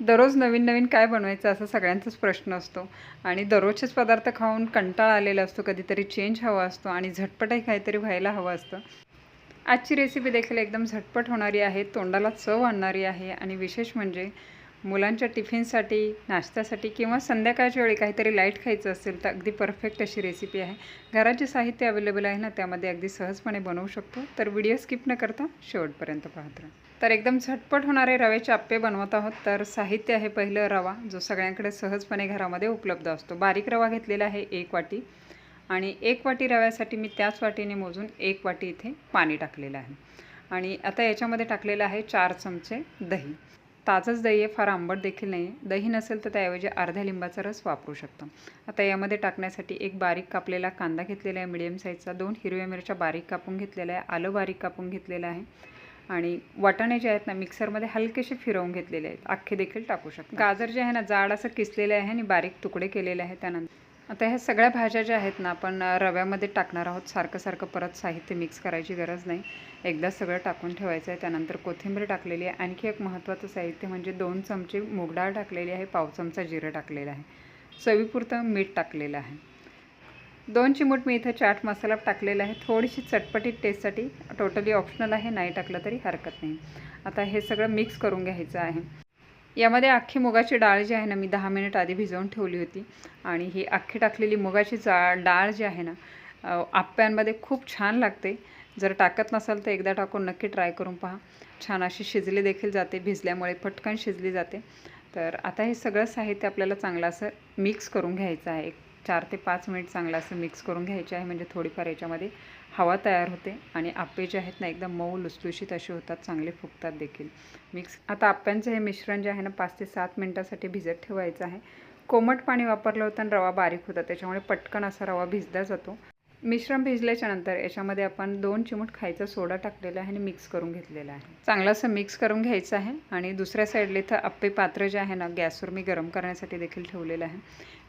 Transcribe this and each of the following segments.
दररोज नवीन नवीन काय बनवायचं असा सगळ्यांचाच प्रश्न असतो. आणि दररोजचेच पदार्थ खाऊन कंटाळा आलेला असतो कधीतरी चेंज हवा असतो आणि झटपटही काहीतरी व्हायला हवं असतं. आजची रेसिपी देखील एकदम झटपट होणारी आहे तोंडाला चव आणणारी आहे आणि विशेष म्हणजे मुलांच्या टिफिनसाठी नाश्त्यासाठी किंवा संध्याकाळच्या वेळी काहीतरी लाइट खायचं असेल तर अगदी परफेक्ट अशी रेसिपी आहे. घरात जे साहित्य अवेलेबल आहे ना त्यामध्ये अगदी सहजपणे बनवू शकतो. तर व्हिडिओ स्किप न करता शेवटपर्यंत पाहत राहा. तर एकदम झटपट होणारे रव्याचे आप्पे बनवत आहोत. तर साहित्य आहे पहिलं रवा जो सगळ्यांकडे सहजपणे घरामध्ये उपलब्ध असतो. बारीक रवा घेतलेला आहे एक वाटी आणि एक वाटी रव्यासाठी मी त्याच वाटीने मोजून एक वाटी इथे पाणी टाकलेलं आहे. आणि आता याच्यामध्ये टाकलेलं आहे चार चमचे दही. ताजंच दही आहे फार आंबट देखील नाही. आहे दही नसेल तर त्याऐवजी अर्ध्या लिंबाचा रस वापरू शकतो. आता यामध्ये टाकण्यासाठी एक बारीक कापलेला कांदा घेतलेला आहे मिडियम साईजचा दोन हिरव्या मिरच्या बारीक कापून घेतलेल्या आहे आलं बारीक कापून घेतलेलं आहे. आणि वाटाणे जे आहेत ना मिक्सरमध्ये हलकेसे फिरवून घेतलेले आहेत. अख्खे देखील टाकू शकतो. गाजर जे आहे ना जाड असं किसलेले आहे आणि बारीक तुकडे केलेले आहे त्यानंतर. आता ह्या सगळ्या भाज्या ज्या आहेत ना आपण रव्यामध्ये टाकणार आहोत. सारखं सारखं परत साहित्य मिक्स करायची गरज नाही. एकदा सगळं टाकून ठेवायचं आहे. त्यानंतर कोथिंबीर टाकलेली आहे. आणखी एक महत्त्वाचं साहित्य म्हणजे दोन चमचे मूगडाळ टाकलेली आहे. पाव चमचा जिरं टाकलेलं आहे. चवीपुरतं मीठ टाकलेलं आहे. दोन चिमूट मी इथं चाट मसाला टाकलेला आहे. थोडीशी चटपटीत टेस्टसाठी टोटली ऑप्शनल आहे. नाही टाकलं तरी हरकत नाही. आता हे सगळं मिक्स करून घ्यायचं आहे. यामध्ये अख्खी मुगाची डाळ जी आहे ना मी दहा मिनिट आधी भिजवून ठेवली होती. आणि ही अख्खी टाकलेली मुगाची जा डाळ जी आहे ना आप्प्यांमध्ये खूप छान लागते. जर टाकत नसाल तर एकदा टाकून नक्की ट्राय करून पहा. छान अशी शिजली देखील जाते भिजल्यामुळे पटकन शिजली जाते. तर आता हे सगळं साहित्य आपल्याला चांगलं असं मिक्स करून घ्यायचं आहे. एक चार ते पाच मिनिट चांगलं असं मिक्स करून घ्यायचे आहे. म्हणजे थोडीफार याच्यामध्ये हवा तयार होते आणि आप्पे जे आहेत ना एकदम मऊ लुसलुशीत असे होतात चांगले फुगतात देखील. मिक्स आता आप्प्यांचं हे मिश्रण जे आहे ना पाच ते सात मिनटासाठी भिजत ठेवायचं आहे. कोमट पाणी वापरलं होतं आणि रवा बारीक होता त्याच्यामुळे पटकन असा रवा भिजला जातो. मिश्रण भिजल्याच्यानंतर याच्यामध्ये आपण दोन चिमूट खायचा सोडा टाकलेला आहे आणि मिक्स करून घेतलेला आहे. चांगलं असं मिक्स करून घ्यायचं आहे आणि दुसऱ्या साईडला इथं आप्पे पात्र जे आहे ना गॅसवर मी गरम करण्यासाठी देखील ठेवलेलं आहे.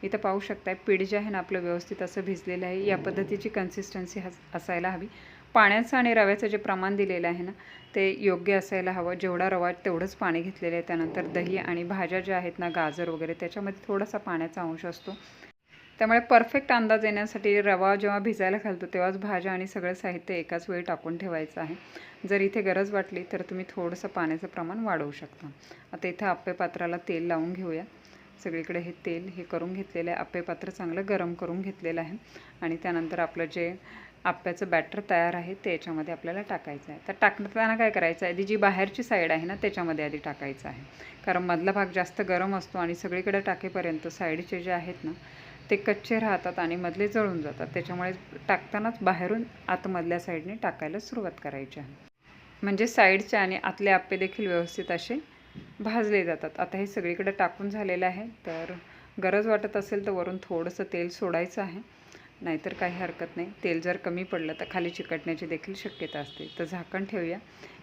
इथं पाहू शकताय पीठ जे आहे ना आपलं व्यवस्थित असं भिजलेलं आहे. या पद्धतीची कन्सिस्टन्सी असायला हवी. पाण्याचं आणि रव्याचं जे प्रमाण दिलेलं आहे ना ते योग्य असायला हवं. जेवढा रवा तेवढंच पाणी घेतलेलं आहे. त्यानंतर दही आणि भाज्या ज्या आहेत ना गाजर वगैरे त्याच्यामध्ये थोडासा पाण्याचा अंश असतो. त्यामुळे परफेक्ट अंदाज येण्यासाठी रवा जेव्हा भिजायला घालतो तेव्हाच भाज्या आणि सगळं साहित्य एकाच वेळी टाकून ठेवायचं आहे. जर इथे गरज वाटली तर तुम्ही थोडंसं पाण्याचं प्रमाण वाढवू शकता. आता इथं आप्पे पात्राला तेल लावून घेऊया. सगळीकडे हे तेल हे करून घेतलेलं आहे. आप्पे पात्र चांगलं गरम करून घेतलेलं आहे. आणि त्यानंतर आपलं जे आप्याचं बॅटर तयार आहे ते याच्यामध्ये आपल्याला टाकायचं आहे. तर टाकताना काय करायचं आहे? आधी जी बाहेरची साईड आहे ना त्याच्यामध्ये आधी टाकायचं आहे. कारण मधला भाग जास्त गरम असतो आणि सगळीकडे टाकेपर्यंत साईडचे जे आहेत ना ते कच्चे राहतात आणि मधले जळून जातात. त्याच्यामुळे टाकतानाच बाहेरून आतमधल्या साईडने टाकायला सुरुवात करायची आहे. म्हणजे साईडचे आणि आतले आप्पे देखील व्यवस्थित असे भाजले जातात. आता हे सगळीकडे टाकून झालेलं आहे. तर गरज वाटत असेल तर वरून थोडंसं तेल सोडायचं आहे. नाहीतर काही हरकत नाही. तेल जर कमी पडलं तर खाली चिकटण्याची देखील शक्यता असते. तर झाकण ठेवूया.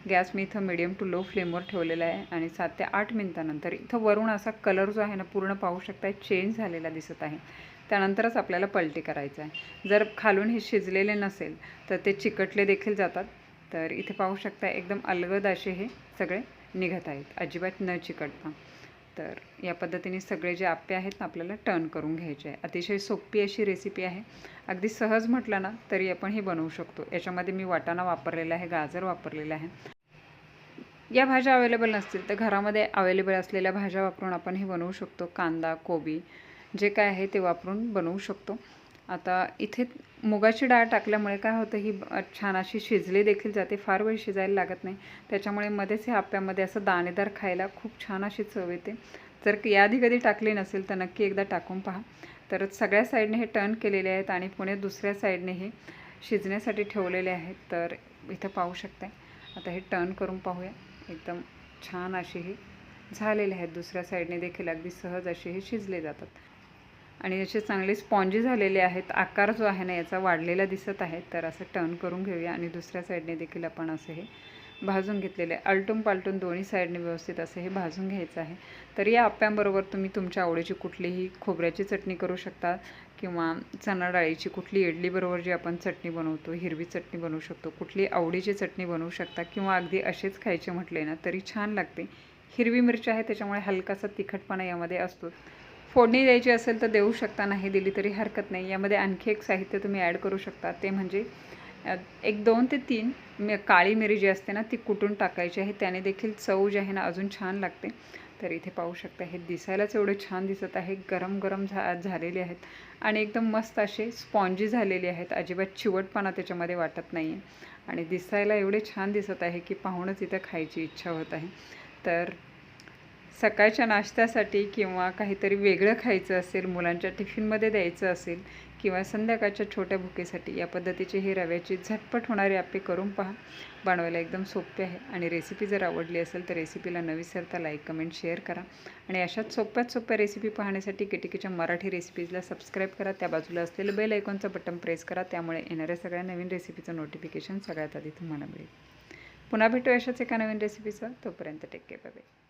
गॅस मी इथं मिडियम टू लो फ्लेमवर ठेवलेला आहे आणि सात ते आठ मिनटानंतर इथं वरून असा कलर जो आहे ना पूर्ण पाहू शकता चेंज झालेला दिसत आहे. त्यानंतरच आपल्याला पलटी करायचं आहे. जर खालून हे शिजलेले नसेल तर ते चिकटले देखील जातात. तर इथे पाहू शकता एकदम अलगद असे हे सगळे निघत आहेत. अजिबात न चिकटता. तर या पद्धतीने सगळे जे आप्पे आहेत ना आपल्याला टर्न करून घ्यायचे आहे. अतिशय सोपी अशी रेसिपी आहे. अगदी सहज म्हटलं ना तरी आपण हे बनवू शकतो. याच्यामध्ये मी वाटाणा वापरलेला आहे गाजर वापरलेला आहे. या भाज्या अवेलेबल नसतील तर घरामध्ये अवेलेबल असलेल्या भाज्या वापरून आपण हे बनवू शकतो. कांदा कोबी जे काय आहे ते वापरून बनवू शकतो. आता इथे मुगाची डाळ टाकल्यामुळे काय होतं ही छान अशी शिजली देखील जाते फार वेळ शिजायला लागत नाही. त्याच्यामुळे मध्येच हे आप्यामध्ये असं दाणेदार खायला खूप छान अशी चव येते. जर याआधी कधी टाकली नसेल तर नक्की एकदा टाकून पहा. तर सगळ्या साईडने हे टर्न केलेले आहेत आणि पुणे दुसऱ्या साईडने हे शिजण्यासाठी ठेवलेले आहेत. तर इथं पाहू शकते आता हे टर्न करून पाहूया. एकदम छान अशी हे झालेले आहेत. दुसऱ्या साईडने देखील अगदी सहज असे हे शिजले जातात. आणि असे चांगले स्पॉन्जी झालेले आहेत आकार जो आहे ना याचा वाढलेला दिसत आहे. तर असं टर्न करून घेऊया आणि दुसऱ्या साईडने देखील आपण असं हे भाजून घेतलेले आहे. आलटून पालटून दोन्ही साईडने व्यवस्थित असं हे भाजून घ्यायचं आहे. तर या आप्प्यांबरोबर तुम्ही तुमच्या आवडीची कुठलीही खोबऱ्याची चटणी करू शकता किंवा चणा डाळीची कुठली इडलीबरोबर जी आपण चटणी बनवतो हिरवी चटणी बनवू शकतो कुठली आवडीची चटणी बनवू शकता किंवा अगदी असेच खायचे म्हटले ना तरी छान लागते. हिरवी मिरची आहे त्याच्यामुळे हलकासा तिखटपणा यामध्ये असतो. फोडणी द्यायची असेल तर देऊ शकता नाही दिली तरी हरकत नाही. यामध्ये आणखी एक साहित्य तुम्ही ॲड करू शकता. ते म्हणजे एक दोन ते तीन मी काळी मिरी जी असते ना ती कुटून टाकायची आहे. त्याने देखील चव जी आहे ना अजून छान लागते. तर इथे पाहू शकता हे दिसायलाच एवढे छान दिसत आहे. गरम गरम झा झालेले आहेत. आणि एकदम मस्त असे स्पॉन्जी झालेले आहेत. अजिबात चिवटपणा त्याच्यामध्ये वाटत नाही आहे आणि दिसायला एवढे छान दिसत आहे की पाहूनच इथं खायची इच्छा होत आहे. तर सकाळच्या नाश्त्यासाठी किंवा काहीतरी वेगळं खायचं असेल मुलांच्या टिफिनमध्ये द्यायचं असेल किंवा संध्याकाळच्या छोट्या भुकेसाठी या पद्धतीचे हे रव्याची झटपट होणारे आपे करून पहा. बनवायला एकदम सोपे आहे आणि रेसिपी जर आवडली असेल तर रेसिपीला न विसरता लाईक कमेंट शेअर करा. आणि अशाच सोप्यात सोप्या रेसिपी पाहण्यासाठी किटिकीच्या मराठी रेसिपीजला सबस्क्राईब करा. त्या बाजूला असलेलं बेल आयकॉनचं बटन प्रेस करा. त्यामुळे येणाऱ्या सगळ्या नवीन रेसिपीचं नोटिफिकेशन सगळ्यात आधी तुम्हाला मिळेल. पुन्हा भेटू अशाच एका नवीन रेसिपीचं तोपर्यंत टेक केअर बाय